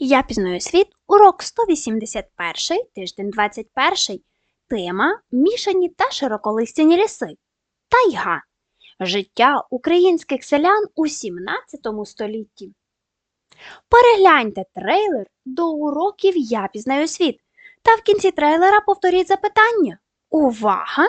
Я пізнаю світ, урок 181, тиждень 21. Тема Мішані та широколистяні ліси. Тайга. Життя українських селян у 17 столітті. Перегляньте трейлер до уроків Я пізнаю світ. Та в кінці трейлера повторіть запитання. Увага!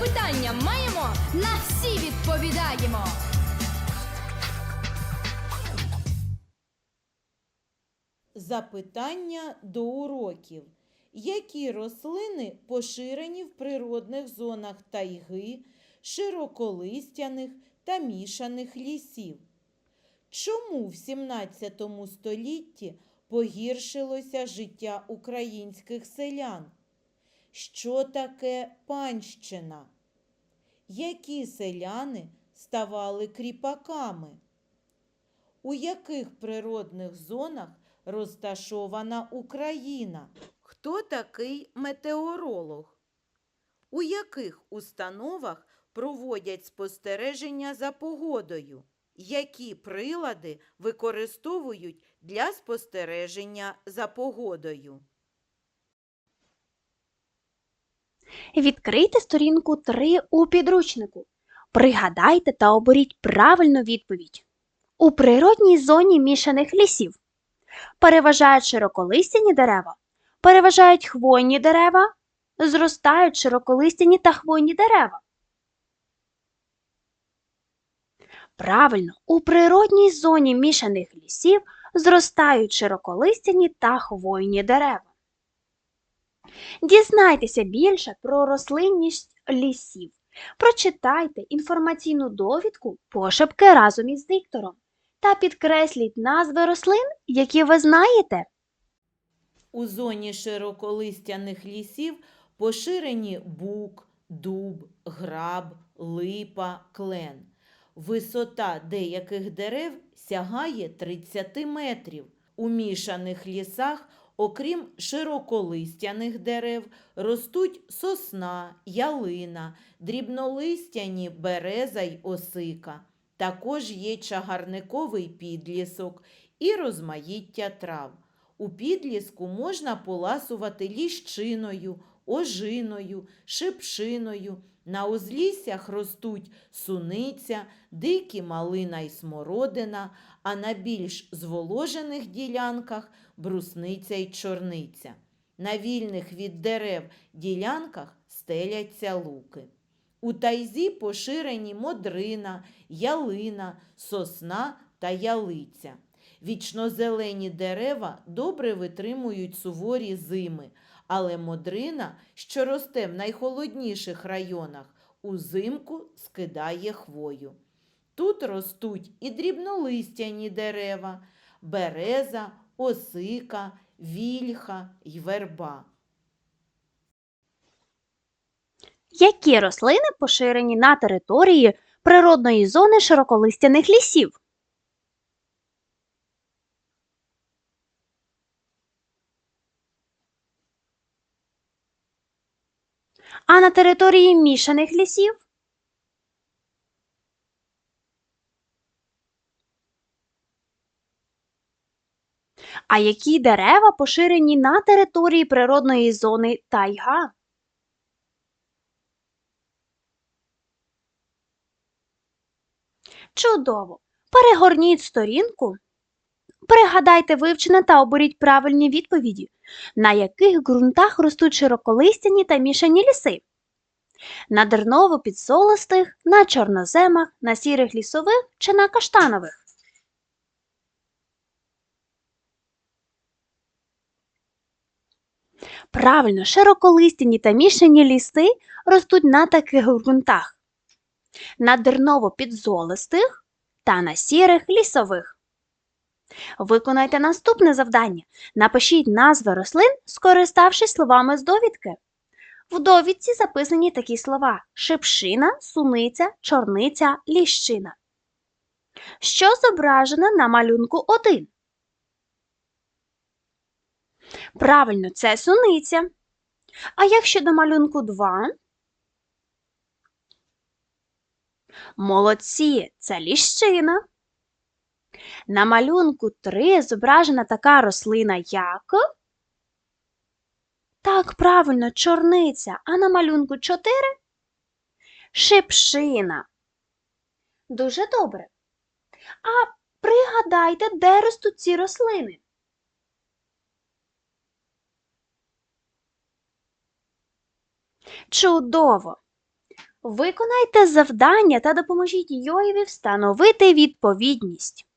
Запитання маємо, на всі відповідаємо. Запитання до уроків. Які рослини поширені в природних зонах тайги, широколистяних та мішаних лісів? Чому в 17 столітті погіршилося життя українських селян? Що таке панщина? Які селяни ставали кріпаками? У яких природних зонах розташована Україна? Хто такий метеоролог? У яких установах проводять спостереження за погодою? Які прилади використовують для спостереження за погодою? Відкрийте сторінку 3 у підручнику. Пригадайте та оберіть правильну відповідь. У природній зоні мішаних лісів переважають широколистяні дерева, переважають хвойні дерева, зростають широколистяні та хвойні дерева. Правильно, у природній зоні мішаних лісів зростають широколистяні та хвойні дерева. Дізнайтеся більше про рослинність лісів. Прочитайте інформаційну довідку пошепки разом із диктором та підкресліть назви рослин, які ви знаєте. У зоні широколистяних лісів поширені бук, дуб, граб, липа, клен. Висота деяких дерев сягає 30 метрів. У мішаних лісах, окрім широколистяних дерев, ростуть сосна, ялина, дрібнолистяні береза й осика. Також є чагарниковий підлісок і розмаїття трав. У підліску можна поласувати ліщиною, ожиною, шипшиною. На узліссях ростуть суниця, дикі малина й смородина, а на більш зволожених ділянках брусниця й чорниця. На вільних від дерев ділянках стеляться луки. У тайзі поширені модрина, ялина, сосна та ялиця. Вічнозелені дерева добре витримують суворі зими, але модрина, що росте в найхолодніших районах, узимку скидає хвою. Тут ростуть і дрібнолистяні дерева, береза, осика, вільха й верба. Які рослини поширені на території природної зони широколистяних лісів? А на території мішаних лісів? А які дерева поширені на території природної зони тайга? Чудово! Перегорніть сторінку. Пригадайте вивчене та оберіть правильні відповіді, на яких ґрунтах ростуть широколистяні та мішані ліси. На дерново підсолистих, на чорноземах, на сірих лісових чи на каштанових. Правильно, широколистяні та мішані ліси ростуть на таких ґрунтах. На дерново підзолистих та на сірих лісових. Виконайте наступне завдання. Напишіть назви рослин, скориставшись словами з довідки. В довідці записані такі слова: шипшина, суниця, чорниця, ліщина. Що зображено на малюнку 1? Правильно, це суниця. А як щодо малюнку 2? Молодці, це ліщина. На малюнку 3 зображена така рослина, як. Так, правильно, чорниця. А на малюнку 4 шипшина. Дуже добре. А пригадайте, де ростуть ці рослини. Чудово! Виконайте завдання та допоможіть Йоєві встановити відповідність.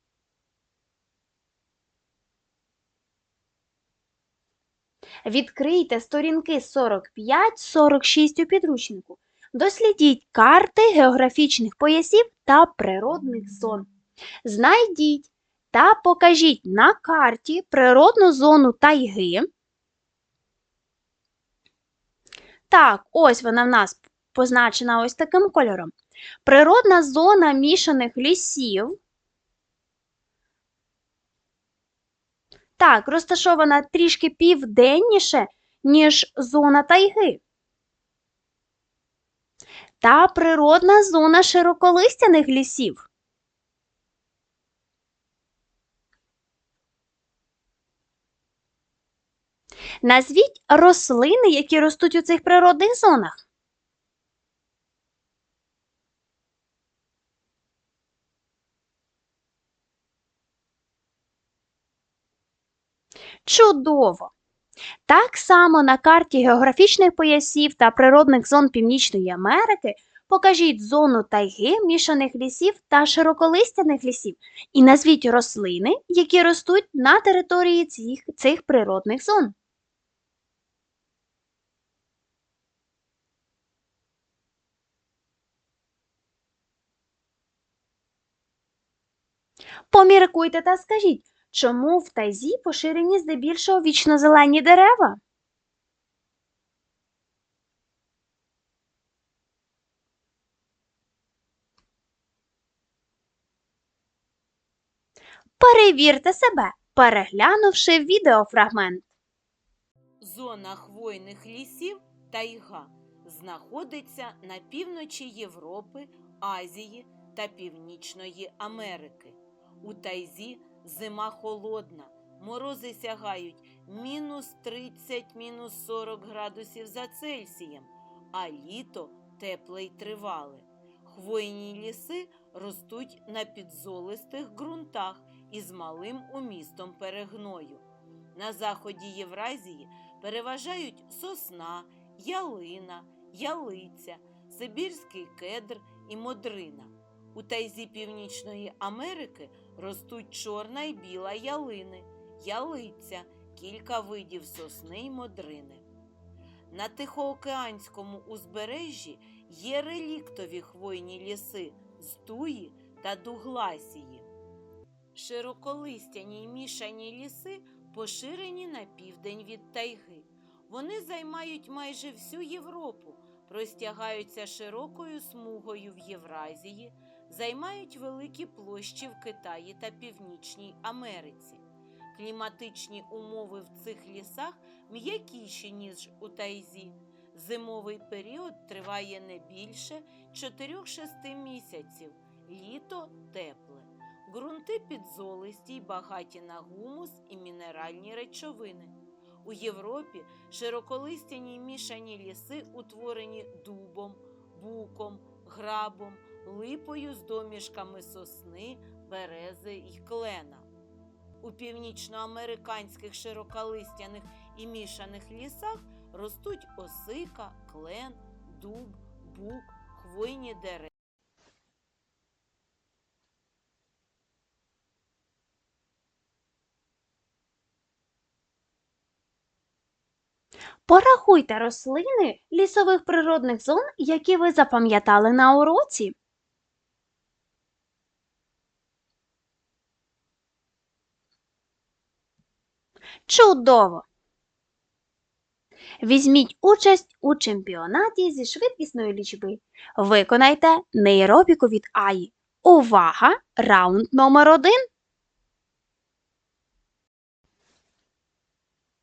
Відкрийте сторінки 45-46 у підручнику. Дослідіть карти географічних поясів та природних зон. Знайдіть та покажіть на карті природну зону тайги. Так, ось вона в нас позначена ось таким кольором. Природна зона мішаних лісів. Так, розташована трішки південніше, ніж зона тайги. Та природна зона широколистяних лісів. Назвіть рослини, які ростуть у цих природних зонах. Чудово! Так само на карті географічних поясів та природних зон Північної Америки покажіть зону тайги, мішаних лісів та широколистяних лісів і назвіть рослини, які ростуть на території цих, цих природних зон. Поміркуйте та скажіть, чому в тайзі поширені здебільшого вічнозелені дерева? Перевірте себе, переглянувши відеофрагмент. Зона хвойних лісів тайга знаходиться на півночі Європи, Азії та Північної Америки. У тайзі зима холодна, морози сягають мінус 30, мінус 40 градусів за Цельсієм, а літо тепле й тривале. Хвойні ліси ростуть на підзолистих ґрунтах із малим умістом перегною. На заході Євразії переважають сосна, ялина, ялиця, сибірський кедр і модрина. У тайзі Північної Америки ростуть чорна і біла ялини, ялиця, кілька видів сосни й модрини. На Тихоокеанському узбережжі є реліктові хвойні ліси з туї та дугласії. Широколистяні й мішані ліси поширені на південь від тайги. Вони займають майже всю Європу, простягаються широкою смугою в Євразії, займають великі площі в Китаї та Північній Америці. Кліматичні умови в цих лісах м'якіші, ніж у тайзі. Зимовий період триває не більше 4-6 місяців, літо тепле. Ґрунти підзолисті й багаті на гумус і мінеральні речовини. У Європі широколистяні мішані ліси утворені дубом, буком, грабом, липою з домішками сосни, берези й клена. У північноамериканських широколистяних і мішаних лісах ростуть осика, клен, дуб, бук, хвойні дерева. Порахуйте рослини лісових природних зон, які ви запам'ятали на уроці. Чудово! Візьміть участь у чемпіонаті зі швидкісної лічби. Виконайте нейробіку від АІ. Увага! Раунд номер один.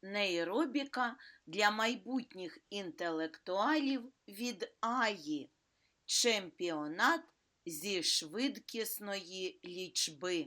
Нейробіка для майбутніх інтелектуалів від Аї. Чемпіонат зі швидкісної лічби.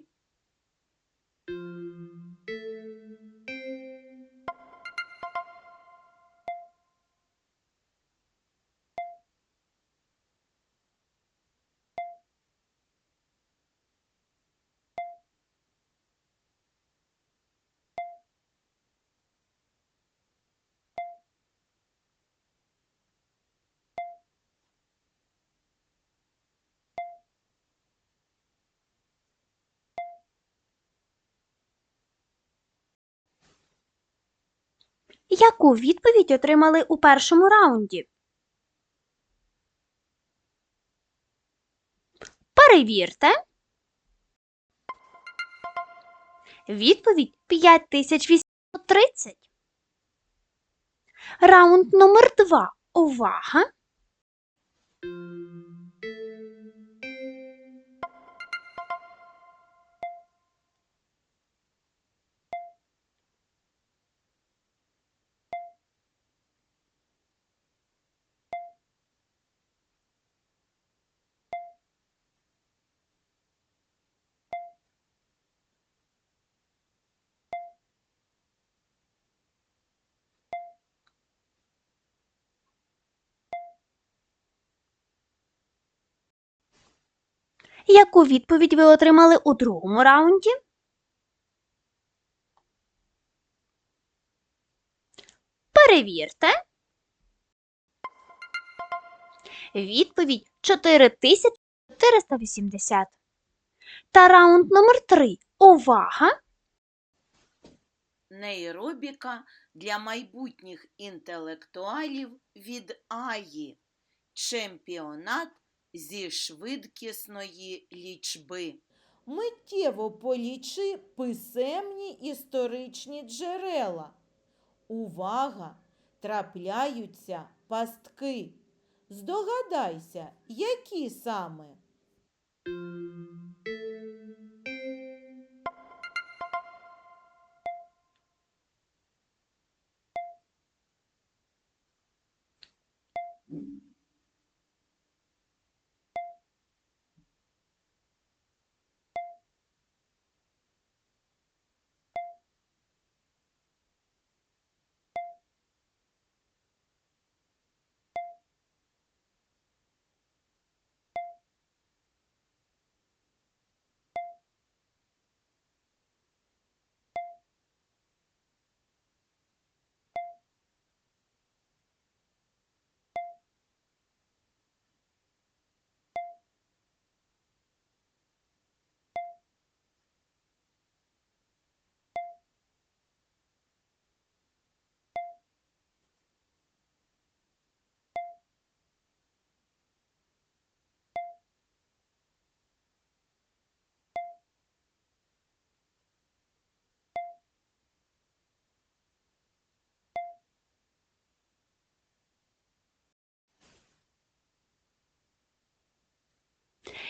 Яку відповідь отримали у першому раунді? Перевірте. Відповідь 5830. Раунд номер 2. Увага! Яку відповідь ви отримали у другому раунді? Перевірте. Відповідь 4480. Та раунд номер 3. Увага! Нейробіка для майбутніх інтелектуалів від Аї. Чемпіонат зі швидкісної лічби. Миттєво полічи писемні історичні джерела. Увага! Трапляються пастки. Здогадайся, які саме?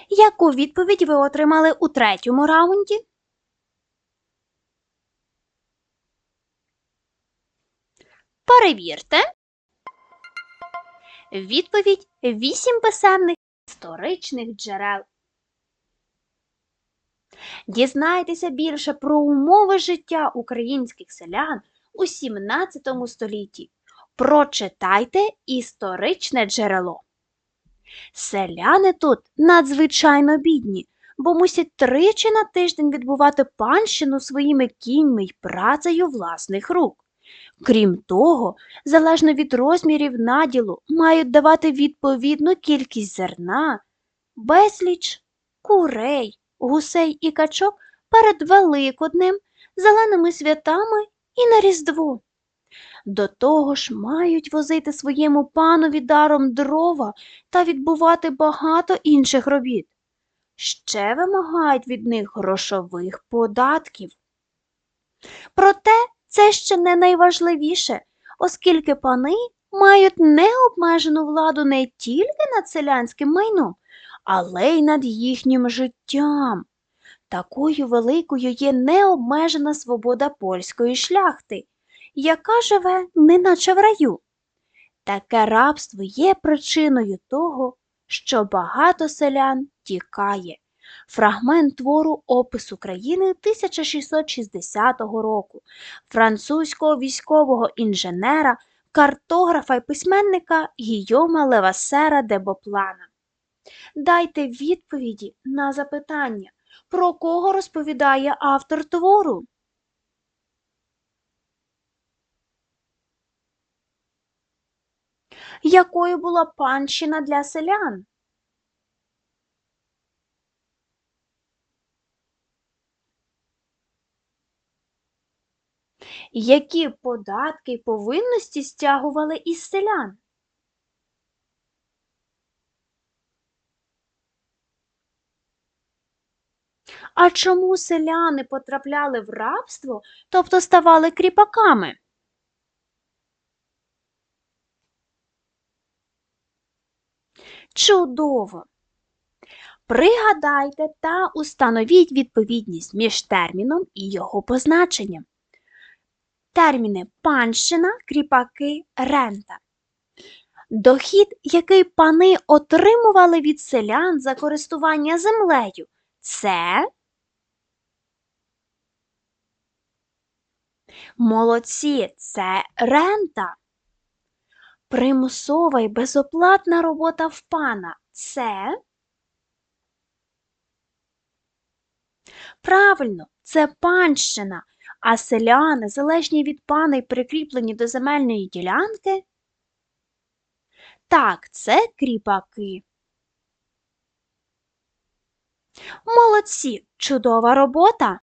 Яку відповідь ви отримали у третьому раунді? Перевірте. Відповідь 8 писемних історичних джерел. Дізнайтеся більше про умови життя українських селян у 17 столітті. Прочитайте історичне джерело. Селяни тут надзвичайно бідні, бо мусять тричі на тиждень відбувати панщину своїми кіньми й працею власних рук. Крім того, залежно від розмірів наділу, мають давати відповідну кількість зерна, безліч курей, гусей і качок перед Великоднем, зеленими святами і на Різдво. До того ж мають возити своєму панові даром дрова та відбувати багато інших робіт. Ще вимагають від них грошових податків. Проте це ще не найважливіше, оскільки пани мають необмежену владу не тільки над селянським майном, але й над їхнім життям. Такою великою є необмежена свобода польської шляхти, яка живе неначе в раю. Таке рабство є причиною того, що багато селян тікає. Фрагмент твору Опис України 1660 року французького військового інженера, картографа й письменника Гійома Левасера де Боплана. Дайте відповіді на запитання, про кого розповідає автор твору. Якою була панщина для селян? Які податки й повинності стягували із селян? А чому селяни потрапляли в рабство, тобто ставали кріпаками? Чудово! Пригадайте та установіть відповідність між терміном і його позначенням. Терміни панщина, кріпаки, рента. Дохід, який пани отримували від селян за користування землею, це молодці, це рента. Примусова і безоплатна робота в пана це правильно, це панщина, а селяни, залежні від пана й прикріплені до земельної ділянки. Так, це кріпаки. Молодці, чудова робота.